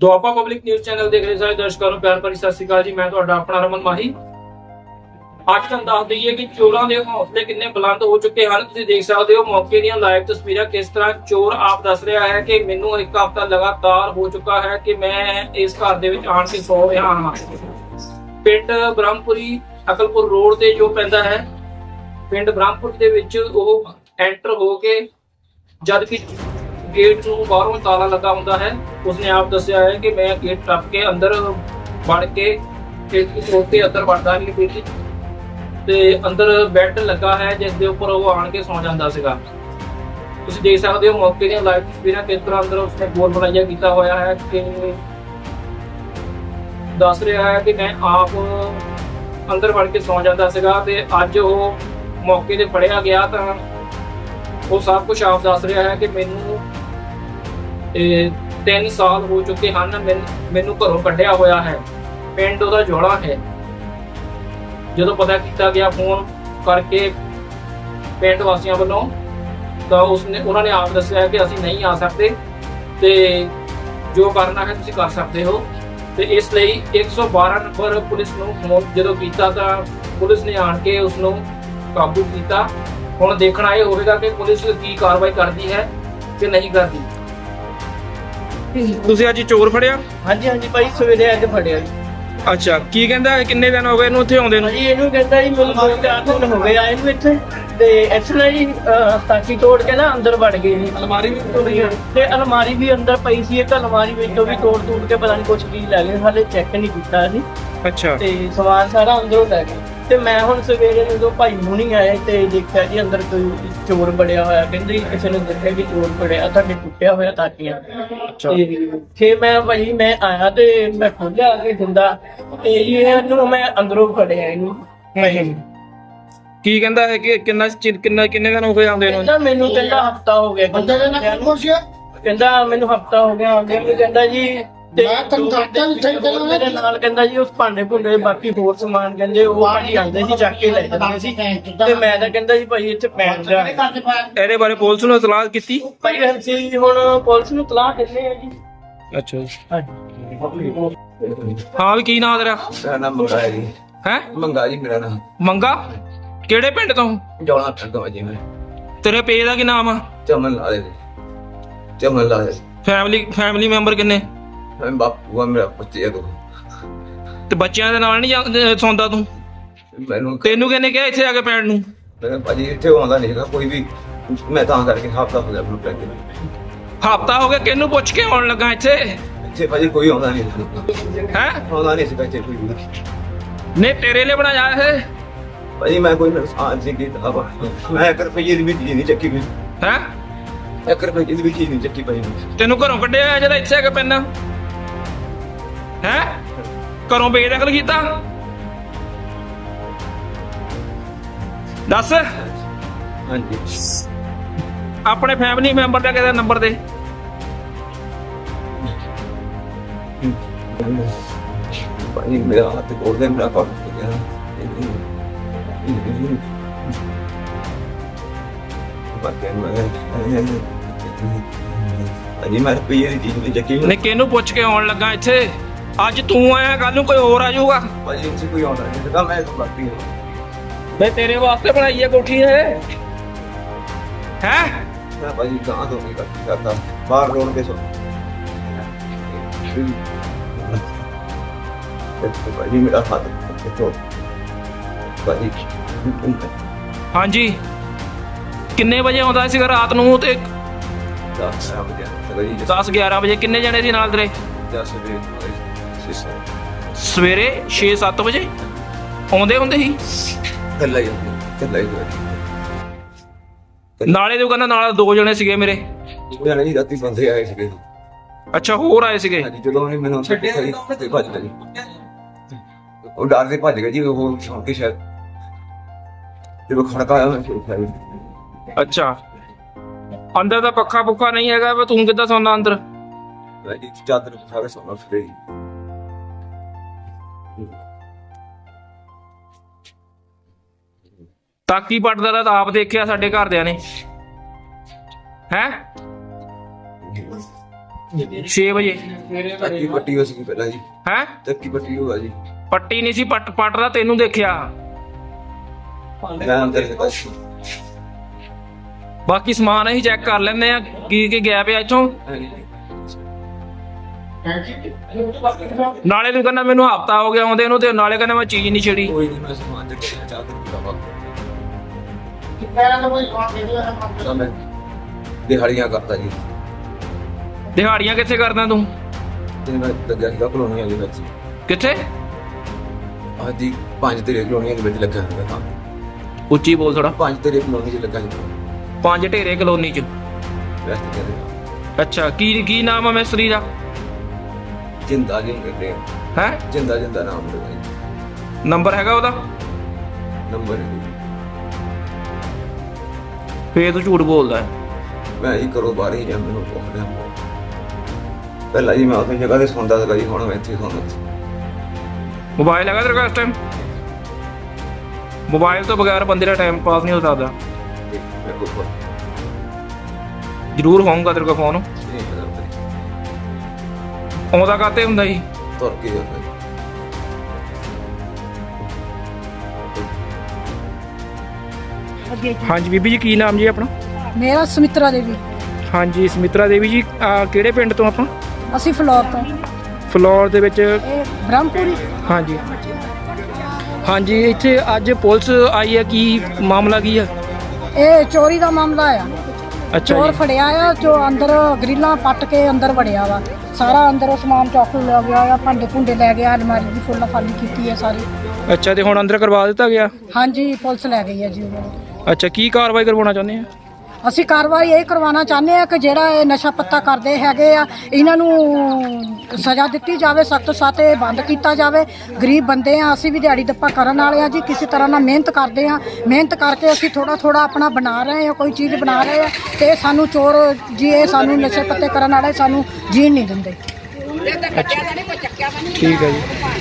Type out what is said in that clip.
Doaba public news channel ਦੇਖ ਰਹੇ ਸਾਰੇ ਦਰਸ਼ਕਾਂ ਨੂੰ, ਪਿਆਰ ਭਰੀ ਸਤਿ ਸ਼੍ਰੀ ਅਕਾਲ ਜੀ, ਮੈਂ ਤੁਹਾਡਾ ਆਪਣਾ ਰਮਨ ਮਾਹੀ। ਅੱਜ ਤੁਹਾਨੂੰ ਦੱਸ ਦਈਏ ਕਿ ਚੋਰਾਂ ਦੇ ਹੌਸਲੇ ਕਿੰਨੇ ਬੁਲੰਦ ਹੋ ਚੁੱਕੇ ਹਨ। ਤੁਸੀਂ ਦੇਖ ਸਕਦੇ ਹੋ ਮੌਕੇ ਦੀਆਂ ਲਾਈਵ ਤਸਵੀਰਾਂ ਕਿਸ ਤਰ੍ਹਾਂ ਚੋਰ ਆਪ ਦੱਸ ਰਿਹਾ ਹੈ ਕਿ ਮੈਨੂੰ ਇੱਕ ਹਫ਼ਤਾ ਲਗਾਤਾਰ ਹੋ ਚੁੱਕਾ ਹੈ ਕਿ ਮੈਂ ਇਸ ਘਰ ਦੇ ਵਿੱਚ ਆਣ ਕੇ ਸੌ ਰਿਹਾ ਹਾਂ। ਪਿੰਡ ਬ੍ਰਹਮਪੁਰੀ, ਅਕਲਪੁਰ ਰੋਡ ਤੇ ਜੋ ਪੈਂਦਾ ਹੈ, ਪਿੰਡ ਬ੍ਰਹਮਪੁਰ ਦੇ ਵਿੱਚ ਉਹ ਐਂਟਰ ਹੋ ਕੇ ਜਦ ਕਿ ਗੇਟ ਨੂੰ ਬਾਹਰੋਂ ਤਾਲਾ ਲੱਗਾ ਹੁੰਦਾ ਹੈ। ਉਸਨੇ ਆਪ ਦੱਸਿਆ ਹੈ ਕਿ ਮੈਂ ਗੇਟ ਟੱਪ ਕੇ ਅੰਦਰ ਵੜ ਕੇ ਗੇਟ ਦੀ ਅੰਦਰ ਵੜਦਾ ਨਹੀਂ ਸੀ। ਤੇ ਅੰਦਰ ਬੈੱਡ ਲੱਗਾ ਹੈ, ਜਿਸ ਦੇ ਉੱਪਰ ਉਹ ਆਣ ਕੇ ਸੌ ਜਾਂਦਾ ਸੀਗਾ। ਤੁਸੀਂ ਦੇਖ ਸਕਦੇ ਹੋ ਮੌਕੇ ਦੀਆਂ ਲਾਈਵ ਤਸਵੀਰਾਂ ਕਿਸ ਤਰ੍ਹਾਂ ਅੰਦਰ ਉਸਨੇ ਗੋਲ ਬਣਾਈਆ ਕੀਤਾ ਹੋਇਆ ਹੈ ਕਿ ਦੱਸ ਰਿਹਾ ਹੈ ਕਿ ਮੈਂ ਆਪ ਅੰਦਰ ਵੜ ਕੇ ਸੌ ਜਾਂਦਾ ਸੀਗਾ ਤੇ ਅੱਜ ਉਹ ਮੌਕੇ ਤੇ ਫੜਿਆ ਗਿਆ ਤਾਂ ਉਹ ਸਭ ਕੁਝ ਆਪ ਦੱਸ ਰਿਹਾ ਹੈ ਕਿ ਮੈਨੂੰ 3 ਸਾਲ ਹੋ ਚੁੱਕੇ ਹਨ, ਮੈਨ- ਮੈਨੂੰ ਘਰੋਂ ਕੱਢਿਆ ਹੋਇਆ ਹੈ। ਪਿੰਡ ਉਹਦਾ ਜੋੜਾ ਹੈ। ਜਦੋਂ ਪਤਾ ਕੀਤਾ ਗਿਆ, ਫੋਨ ਕਰਕੇ ਪਿੰਡ ਵਾਸੀਆਂ ਵੱਲੋਂ, ਤਾਂ ਉਸਨੇ, ਉਹਨਾਂ ਨੇ ਆਪ ਦੱਸਿਆ ਕਿ ਅਸੀਂ ਨਹੀਂ ਆ ਸਕਦੇ ਤੇ ਜੋ ਕਰਨਾ ਹੈ, ਤੁਸੀਂ ਕਰ ਸਕਦੇ ਹੋ। ਤੇ ਇਸ ਲਈ 112 ਨੰਬਰ ਪੁਲਿਸ ਨੂੰ ਫੋਨ ਜਦੋਂ ਕੀਤਾ, ਤਾਂ ਪੁਲਿਸ ਨੇ ਆਣ ਕੇ ਉਸ ਨੂੰ ਕਾਬੂ ਕੀਤਾ। ਹੁਣ ਦੇਖਣਾ ਇਹ ਹੋਵੇਗਾ ਕਿ ਪੁਲਿਸ ਕੀ ਕਾਰਵਾਈ ਕਰਦੀ ਹੈ ਕਿ ਨਹੀਂ ਕਰਦੀ। ਤੁਸੀਂ ਅੱਜ ਚੋਰ ਫੜਿਆ? ਹਾਂਜੀ ਹਾਂਜੀ ਭਾਈ ਸਵੇਰੇ ਅੱਜ ਫੜਿਆ ਜੀ। ਅੱਛਾ ਕੀ ਕਹਿੰਦਾ? ਕਿੰਨੇ ਦਿਨ ਹੋ ਗਏ ਇਹਨੂੰ ਉੱਥੇ ਆਉਂਦੇ ਭਾਜੀ ਇਹਨੂੰ ਕਹਿੰਦਾ ਜੀ ਮੈਨੂੰ ਦੋ ਚਾਰ ਦਿਨ ਹੋ ਗਏ ਆਏ ਨੂੰ ਇੱਥੇ। ਤੇ ਇੱਥੇ ਨਾ ਜੀ ਅਹ, ਤਾਕੀ ਤੋੜ ਕੇ ਨਾ ਅੰਦਰ ਵੜ ਗਏ ਜੀ। ਅਲਮਾਰੀ ਵੀ ਤੋੜੀ ਤੇ ਅਲਮਾਰੀ ਵੀ ਅੰਦਰ ਪਈ ਸੀ ਇੱਕ ਅਲਮਾਰੀ ਵਿੱਚੋਂ ਵੀ ਤੋੜ ਤੋੜ ਕੇ ਪਤਾ ਨਹੀਂ ਕੁਝ ਕੀ ਲੈ ਗਏ ਹਾਲੇ ਚੈੱਕ ਨਹੀਂ ਕੀਤਾ ਅਸੀਂ। ਅੱਛਾ। ਤੇ ਸਮਾਨ ਸਾਰਾ ਅੰਦਰੋਂ ਲੈ ਗਏ। ਤੇ ਮੈਂ ਹੁਣ ਸਵੇਰੇ ਜਦੋਂ ਭਾਈ ਹੁਣੀ ਆਏ ਤੇ ਦੇਖਿਆ ਜੀ ਅੰਦਰ ਕੋਈ ਚੋਰ ਬੜਿਆ ਹੋਇਆ ਕਹਿੰਦੇ ਕਿਸੇ ਨੇ ਦੇਖਿਆ ਕਿ ਚੋਰ ਬੜਿਆ ਤੁਹਾਡੇ ਟੁੱਟਿਆ ਹੋਇਆ ਤਾਕੀਆਂ। ਤੇ ਫੇ ਮੈਂ ਭਾਈ ਮੈਂ ਆਇਆ ਤੇ ਮੈਂ ਖੋਲਿਆ ਕੇ ਦਿੰਦਾ ਤੇ ਇਹਨੂੰ ਮੈਂ ਅੰਦਰੋਂ ਫੜਿਆ ਇਹਨੂੰ। ਭਾਈ। ਕੀ ਕਹਿੰਦਾ ਹੈ ਕਿ ਕਿੰਨਾ ਚਿਰ ਕਿੰਨਾ ਕਿੰਨੇ ਦਿਨ ਹੋ ਗਏ ਆਉਂਦੇ ਨੂੰ? ਕਹਿੰਦਾ ਮੈਨੂੰ ਕਹਿੰਦਾ ਹਫਤਾ ਹੋ ਗਿਆ ਬੰਦੇ ਦੇ ਕਹਿੰਦਾ ਮੈਨੂੰ ਹਫਤਾ ਹੋ ਗਿਆ ਆਉਂਦੇ ਨੂੰ। ਕਹਿੰਦਾ ਜੀ ਮੈਂ ਹੈ। ਮੇਰੇ ਨਾਲ ਕਹਿੰਦਾ ਜੀ ਉਸ ਭਾਂਡੇ ਭੁੰਡੇ ਬਾਕੀ ਹੋਰ ਸਮਾਨ ਕਹਿੰਦੇ ਉਹ ਭਾਜੀ ਆਉਂਦੇ ਸੀ ਚੱਕ ਕੇ ਲੈ ਜਾਂਦੇ ਸੀ। ਤੇ ਮੈਂ ਤਾਂ ਕਹਿੰਦਾ ਜੀ ਭਾਈ ਇੱਥੇ ਪੈਣ ਜਾ ਇਹਦੇ ਬਾਰੇ ਪੁਲਿਸ ਨੂੰ ਇਤਲਾਹ ਕੀਤੀ? ਭਾਈ ਅਸੀਂ ਹੁਣ ਪੁਲਿਸ ਨੂੰ ਤਲਾਹ ਦਿੰਦੇ ਆ ਜੀ। ਅੱਛਾ ਹਾਂਜੀ। ਹਾਂ ਵੀ ਕੀ ਨਾਂ ਤੇਰਾ? ਮੇਰਾ ਨਾਮ ਮੰਗਾ ਜੀ। ਹੈ? ਮੰਗਾ ਜੀ ਮੇਰਾ ਨਾਮ। ਮੰਗਾ? ਕਿਹੜੇ ਪਿੰਡ ਤੋਂ? ਜੋਣਾ ਪਿੰਡ ਜੀ ਮੈਂ। ਤੇਰੇ ਪੇ ਦਾ ਕੀ ਨਾਮ ਆ? ਚਮਨ ਲਾ ਦੇ ਚਮਨ ਲਾ ਦੇ ਫੈਮਿਲੀ ਫੈਮਿਲੀ ਮੈਂਬਰ ਕਿੰਨੇ? ਮੈਂ ਬਾਪੂ ਆ ਮੇਰਾ ਬੱਚੇ ਦੋ। ਤੇ ਬੱਚਿਆਂ ਦੇ ਨਾਲ ਨਹੀਂ ਜਾਂ- ਸੌਂਦਾ ਤੂੰ? ਮੈਨੂੰ ਤੈਨੂੰ ਕਿਹਨੇ ਕਿਹਾ ਇੱਥੇ ਆ ਕੇ ਪੈਣ ਨੂੰ? ਮੈਂ ਭਾਜੀ ਇੱਥੇ ਆਉਂਦਾ ਨਹੀਂ ਹੈਗਾ ਕੋਈ ਵੀ ਮੈਂ ਤਾਂ ਕਰਕੇ ਹਫਤਾ ਹੋ ਗਿਆ ਮੈਨੂੰ ਪੈਂਦੇ ਹਫਤਾ ਹੋ ਗਿਆ ਕਿਹਨੂੰ ਪੁੱਛ ਕੇ ਆਉਣ ਲੱਗਾ ਇੱਥੇ? ਇੱਥੇ ਭਾਜੀ ਕੋਈ ਆਉਂਦਾ ਨਹੀਂ ਸੀ। ਹੈ? ਆਉਂਦਾ ਨਹੀਂ ਸੀ ਇੱਥੇ ਕੋਈ ਵੀ। ਨੇ ਤੇਰੇ ਲਈ ਬਣਾਇਆ ਇਹ? ਭਾਜੀ ਮੈਂ ਕੋਈ ਨੁਕਸਾਨ ਸੀ ਕੀਤਾ ਵਾ ਮੈਂ 1 ਰੁਪਏ ਦੀ ਵੀ ਚੀਜ਼ ਨਹੀਂ ਚੱਕੀ ਵੀ ਹੈ? 1 ਰੁਪਏ ਦੀ ਵੀ ਚੀਜ਼ ਨਹੀਂ ਚੱਕੀ ਭਾਜੀ। ਤੈਨੂੰ ਘਰੋਂ ਕੱਢਿਆ ਹੋਇਆ ਜਿਹੜਾ ਇੱਥੇ ਆ ਕੇ ਪੈਣਾ ਹੈ? ਘਰੋਂ ਬੇਦਖਲ ਕੀਤਾ? ਦੱਸ। ਹਾਂਜੀ। ਆਪਣੇ ਫੈਮਿਲੀ ਮੈਂਬਰ ਦਾ ਕਿਹਦਾ ਨੰਬਰ ਦੇ? ਭਾਜੀ ਮੇਰਾ ਹੱਥ ਕੋਲ ਦੇ ਮੇਰਾ ਕੰਮ ਹੋ ਗਿਆ ਬਾਕੀ ਮੈਂ ਅਜੀ ਮੈਂ ਰੁਪਈਏ ਦੀ ਚੀਜ਼ ਨਹੀਂ ਚੱਕੀ ਨੇ ਕਿਹਨੂੰ ਪੁੱਛ ਕੇ ਆਉਣ ਲੱਗਾ ਇੱਥੇ। ਅੱਜ ਤੂੰ ਆਇਆ ਕੱਲ ਨੂੰ ਕੋਈ ਹੋਰ ਆ ਜਾਊਗਾ। ਭਾਜੀ ਇੱਥੇ ਕੋਈ ਆਉਂਦਾ ਨਹੀਂ ਤਾਂ ਮੈਂ ਬਾਕੀ ਮੈਂ ਤੇਰੇ ਵਾਸਤੇ ਬਣਾਈ ਹੈ ਕੋਠੀ ਇਹ। ਹੈ? ਮੈਂ ਭਾਜੀ ਗਾਂ ਤੋਂ ਨਹੀਂ ਕਰਦੀ ਕਰਦਾ। ਬਾਹਰ ਰੋਣ ਕੇ ਸੋ। ਤੇ ਭਾਜੀ ਮੇਰਾ ਹੱਥ ਭਾਜੀ ਹਾਂਜੀ। ਕਿੰਨੇ ਵਜੇ ਆਉਂਦਾ ਸੀਗਾ ਰਾਤ ਨੂੰ ਤੇ ਦਸ ਆ ਵਜੇ। ਸਗਰੀ 10 11 ਵਜੇ। ਕਿੰਨੇ ਜਣੇ ਸੀ ਨਾਲ ਤੇਰੇ? ਦਸ ਵਜੇ। ਸਿਸਟਰ ਸਵੇਰੇ 6-7 ਵਜੇ? ਆਉਂਦੇ ਹੁੰਦੇ ਸੀ? ਕੱਲਾ ਹੀ ਕੱਲਾ ਹੀ ਨਾਲੇ ਦੇ ਕਹਿੰਦਾ ਨਾਲ ਦੋ ਜਣੇ ਸੀਗੇ ਮੇਰੇ। ਉਹ ਜਾਣੇ ਜੀ ਰਾਤੀ ਬੰਦੇ ਆਏ ਸੀਗੇ। ਅੱਛਾ ਹੋਰ ਆਏ ਸੀਗੇ? ਹਾਂਜੀ ਜਦੋਂ ਉਹਨੇ ਮੈਨੂੰ ਛੱਡਿਆ ਤੇ ਭੱਜ ਗਏ। ਉਹ ਡਰ ਦੇ ਭੱਜ ਗਏ ਜੀ ਉਹ ਸੁਣ ਕੇ ਸ਼ਾਇਦ। ਜਦੋਂ ਖੜਕਾ ਆਇਆ ਮੈਂ ਸ਼ੁਰੂ ਕਰ ਅੱਛਾ। ਅੰਦਰ ਦਾ ਪੱਖਾ ਪੁੱਖਾ ਨਹੀਂ ਹੈਗਾ ਵਾ ਤੂੰ ਕਿੱਦਾਂ ਸੌਂਦਾ ਅੰਦਰ? ਜੀ ਚਾਦਰ ਕੇ ਸੌਣਾ ਫਿਰ ਤਾਕੀ ਪੜਦਾ ਤਾਂ ਆਪ ਦੇਖਿਆ ਸਾਡੇ ਘਰਦਿਆਂ ਨੇ। ਹੈ? 6 ਵਜੇ। ਤੱਕੀ ਪੱਟੀ ਹੋ ਸੀ ਪਹਿਲਾਂ ਜੀ। ਹੈ? ਤੱਕੀ ਪੱਟੀ ਹੋਆ ਜੀ। ਪੱਟੀ ਨਹੀਂ ਸੀ ਪੱਟ ਪੱਟਦਾ ਤੈਨੂੰ ਦੇਖਿਆ। ਮੈਂ ਅੰਦਰ ਸੀਗਾ ਜੀ। ਬਾਕੀ ਸਮਾਨ ਅਸੀਂ ਚੈੱਕ ਕਰ ਲੈਂਦੇ ਆ ਕੀ ਕੀ ਗਿਆ ਪਿਆ ਇੱਥੋਂ। ਨਾਲੇ ਤੂੰ ਕਹਿੰਦਾ ਮੈਨੂੰ ਹਫਤਾ ਹੋ ਗਿਆ ਆਉਂਦੇ ਨੂੰ ਤੇ ਨਾਲੇ ਕਹਿੰਦਾ ਮੈਂ ਚੀਜ਼ ਨਹੀਂ ਛੜੀ। ਕੋਈ ਨਹੀਂ ਮੈਂ ਸਮਾਨ ਤੇ ਗਿਆ ਚਾਹ ਤੇ ਪੀਵਾਂ ਤਾਂ ਮੈਂ ਦਿਹਾੜੀਆਂ ਕਰਦਾ ਜੀ। ਦਿਹਾੜੀਆਂ ਕਿੱਥੇ ਕਰਦਾ ਤੂੰ? ਤੇ ਮੈਂ ਲੱਗਿਆ ਸੀਗਾ ਕਲੋਨੀਆਂ ਦੇ ਵਿੱਚ। ਕਿੱਥੇ? ਆਦੀ ਪੰਜ ਤੇਰੇ ਕਲੋਨੀਆਂ ਦੇ ਵਿੱਚ ਲੱਗਾ ਸੀਗਾ ਕੰਮ। ਉੱਚੀ ਬੋਲ ਥੋੜਾ ਪੰਜ ਤੇਰੇ ਕਲੋਨੀ 'ਚ ਲੱਗਾ ਸੀ ਪੰਜ ਢੇਰੇ ਕਲੋਨੀ ਚ। ਅੱਛਾ ਕੀ ਕੀ ਨਾਮ ਆ ਮਿਸਤਰੀ ਦਾ? ਜਿੰਦਾ ਜੀ ਕਹਿੰਦੇ ਆ ਹੈ? ਜਿੰਦਾ ਜਿੰਦਾ ਨਾਮ ਦਾ ਜੀ। ਨੰਬਰ ਹੈਗਾ ਉਹਦਾ? ਨੰਬਰ ਹੈ ਜੀ। ਫੇਰ ਤੂੰ ਝੂਠ ਬੋਲਦਾ ਹੈ। ਮੈਂ ਹੀ ਕਰੋ ਬਾਹਰ ਹੀ ਜਾਂ ਮੈਨੂੰ ਪੁੱਛ ਲਿਆ ਪਹਿਲਾਂ ਜੀ ਮੈਂ ਆਪਣੀ ਜਗ੍ਹਾ ਤੇ ਸੌਂਦਾ ਸੀਗਾ ਜੀ ਹੁਣ ਮੈਂ ਇੱਥੇ ਸੌਂਦਾ ਸੀ। ਮੋਬਾਈਲ ਹੈਗਾ ਤੇਰੇ ਕੋਲ ਇਸ ਟਾਈਮ ਮੋਬਾਈਲ ਤੋਂ ਬਗੈਰ ਬੰਦੇ ਦਾ ਟਾਈਮ ਪਾਸ ਨਹੀਂ ਹੋ ਸਕਦਾ। ਮੇਰੇ ਕੋਲ ਜ਼ਰੂਰ ਹੋਊਗਾ ਤੇਰੇ ਕੋਲ ਫੋਨ। ਆਉਂਦਾ ਕਾਤੇ ਹੁੰਦਾ ਜੀ? ਤੁਰ ਕੇ ਜਾਂਦਾ ਜੀ। ਹਾਂਜੀ ਬੀਬੀ ਜੀ ਕੀ ਨਾਮ ਜੀ ਆਪਣਾ? ਮੇਰਾ ਸਮਿਤਰਾ ਦੇਵੀ। ਹਾਂਜੀ ਸਮਿਤਰਾ ਦੇਵੀ ਜੀ ਕਿਹੜੇ ਪਿੰਡ ਤੋਂ ਆਪਾਂ? ਅਸੀਂ ਫਲੋਰ ਤੋਂ। ਫਲੋਰ ਦੇ ਵਿੱਚ ਇਹ ਬ੍ਰਹਮਪੁਰੀ। ਹਾਂਜੀ। ਹਾਂਜੀ ਇੱਥੇ ਅੱਜ ਪੁਲਿਸ ਆਈ ਹੈ ਕੀ ਮਾਮਲਾ ਕੀ ਹੈ? ਇਹ ਚੋਰੀ ਦਾ ਮਾਮਲਾ ਆ। ਅੱਛਾ ਚੋਰ ਫੜਿਆ ਆ ਜੋ ਅੰਦਰ ਗ੍ਰਿਲਾਂ ਪੱਟ ਕੇ ਅੰਦਰ ਵੜਿਆ ਵਾ। ਸਾਰਾ ਅੰਦਰੋਂ ਸਮਾਨ ਚੌਕ ਲੈ ਗਿਆ ਆ ਭਾਂਡੇ ਭੁੰਡੇ ਲੈ ਗਿਆ ਅਲਮਾਰੀ ਦੀ ਫੁੱਲ ਖਾਲੀ ਕੀਤੀ ਹੈ ਸਾਰੀ। ਅੱਛਾ ਤੇ ਹੁਣ ਅੰਦਰ ਕਰਵਾ ਦਿੱਤਾ ਗਿਆ? ਹਾਂਜੀ ਪੁਲਿਸ ਲੈ ਗਈ ਹੈ ਜੀ। ਉਹਨਾਂ ਨੂੰ ਅੱਛਾ ਕੀ ਕਾਰਵਾਈ ਕਰਵਾਉਣਾ ਚਾਹੁੰਦੇ ਆ? ਅਸੀਂ ਕਾਰਵਾਈ ਇਹ ਕਰਵਾਉਣਾ ਚਾਹੁੰਦੇ ਆ ਕਿ ਜਿਹੜਾ ਇਹ ਨਸ਼ਾ ਪੱਤਾ ਕਰਦੇ ਹੈਗੇ ਆ, ਇਹਨਾਂ ਨੂੰ ਸਜ਼ਾ ਦਿੱਤੀ ਜਾਵੇ, ਸਖਤ ਇਹ ਬੰਦ ਕੀਤਾ ਜਾਵੇ। ਗਰੀਬ ਬੰਦੇ ਆ, ਅਸੀਂ ਵੀ ਦਿਹਾੜੀ ਦੱਪਾ ਕਰਨ ਵਾਲੇ ਆ ਜੀ, ਕਿਸੇ ਤਰ੍ਹਾਂ ਨਾਲ ਮਿਹਨਤ ਕਰਦੇ ਆ। ਮਿਹਨਤ ਕਰਕੇ ਅਸੀਂ ਥੋੜਾ ਥੋੜਾ ਆਪਣਾ ਬਣਾ ਰਹੇ ਆ, ਕੋਈ ਚੀਜ਼ ਬਣਾ ਰਹੇ ਆ ਤੇ ਸਾਨੂੰ ਚੋਰ ਜੀ, ਇਹ ਸਾਨੂੰ ਨਸ਼ੇ ਪੱਤੇ ਕਰਨ ਵਾਲੇ ਸਾਨੂੰ ਜੀਣ ਨਹੀਂ ਦਿੰਦੇ। ਠੀਕ ਹੈ ਜੀ।